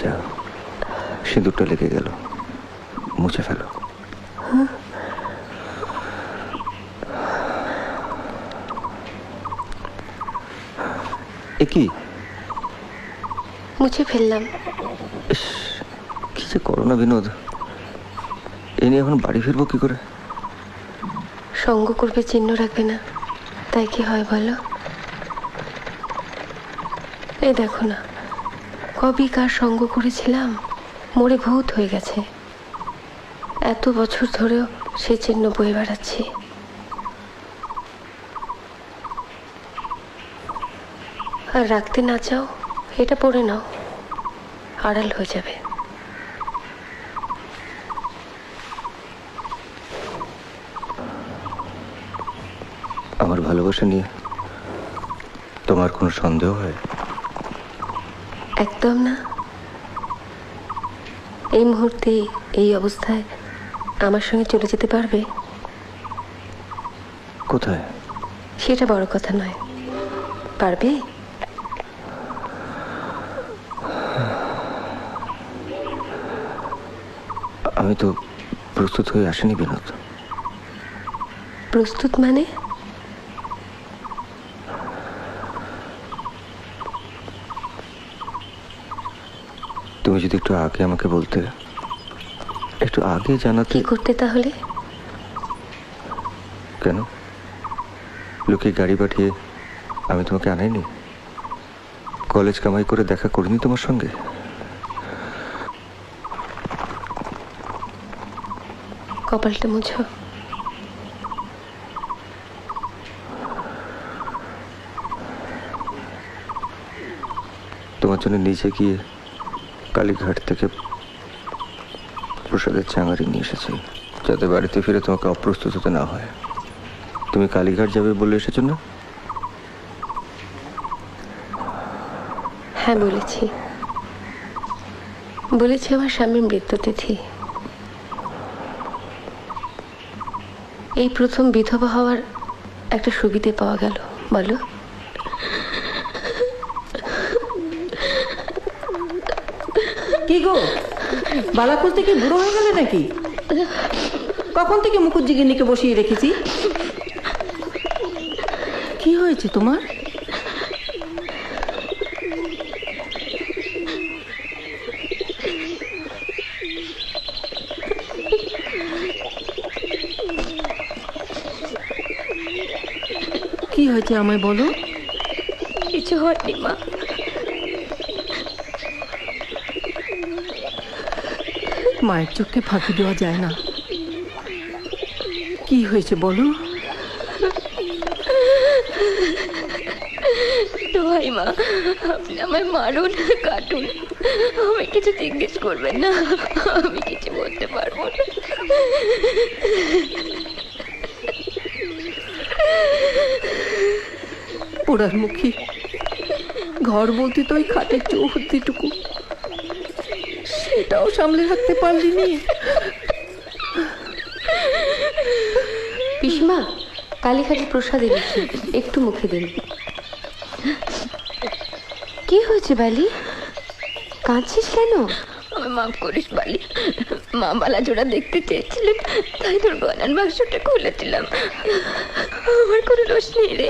যা সিঁদুরটা লেগে গেল। মুছে ফেলো। কি? মুছে ফেললাম। কি যে করো না বিনোদ। এ নিয়ে এখন বাড়ি ফিরবো কি করে? সঙ্গ করবে চিহ্ন রাখবে না। তাই কি হয় বলো? এই দেখো না। কবি কার সঙ্গ করেছিলাম, মরে ভূত হয়ে গেছে। এত বছর ধরেও সে চিহ্ন বয়ে বেড়াচ্ছি। আর রাখতে না চাও, এটা পড়ে নাও, আড়াল হয়ে যাবে। আমার ভালোবাসা নিয়ে তোমার কোনো সন্দেহ হয়? একদম না। এই মুহূর্তে এই অবস্থায় আমার সঙ্গে চলে যেতে পারবে? কোথায়? সেটা বড় কথা নয়। পারবে? আমি তো প্রস্তুত হয়ে আসিনি বিনোদ। প্রস্তুত মানে? তুমি যদি একটু আগে আমাকে বলতে একটু আগে জানাতে কি করতে তাহলে? কেন? লোকে গাড়ি পাঠিয়ে আমি তোমাকে আনাইনি? কলেজ কামাই করে দেখা করিনি তোমার সঙ্গে? কপালটা মুছো। তোমার জন্য নিচে গিয়ে কালীঘাট থেকে প্রসাদের চাঙারি নিয়ে এসেছি। যাতে বাড়িতে ফিরে তোমাকে অপ্রস্তুত হতে না হয়। তুমি কালীঘাট যাবে বলে এসেছ না? হ্যাঁ বলেছি। বলেছি আমার স্বামীর মৃত্যুতিথি। এই প্রথম বিধবা হওয়ার একটা সুবিধে পাওয়া গেল। বলো। কি গো? বুড়ো হয়ে গেলে নাকি? কখন থেকে মুখুজ্জি গিন্নিকে বসিয়ে রেখেছি? কি হয়েছে তোমার? কি হয়েছে আমায় বলো? কিছু হয়নি মা। মায়ের চোখকে ফাঁকি দেওয়া যায় না। কি হয়েছে বলো? দোহাই মা আপনি আমায় মারুন কাটুন। আমি কিছু জিজ্ঞেস করবেন না আমি কিছু বলতে পারব না। পোড়ার মুখী ঘর বলতে তো ওই খাটের চৌহদ্দিটুকু। সেটাও সামলে রাখতে পারলি নি। পিসমা কালীঘাটের প্রসাদ এনেছি একটু মুখে দিন। কি হয়েছে বালি? কাঁদছিস কেন? আমি মাফ করিস বালি। মা বালা জোড়া দেখতে চেয়েছিলেন তাই তোর গয়নার বাক্সটা খুলেছিলাম। আমার কোনো দোষ নেই রে।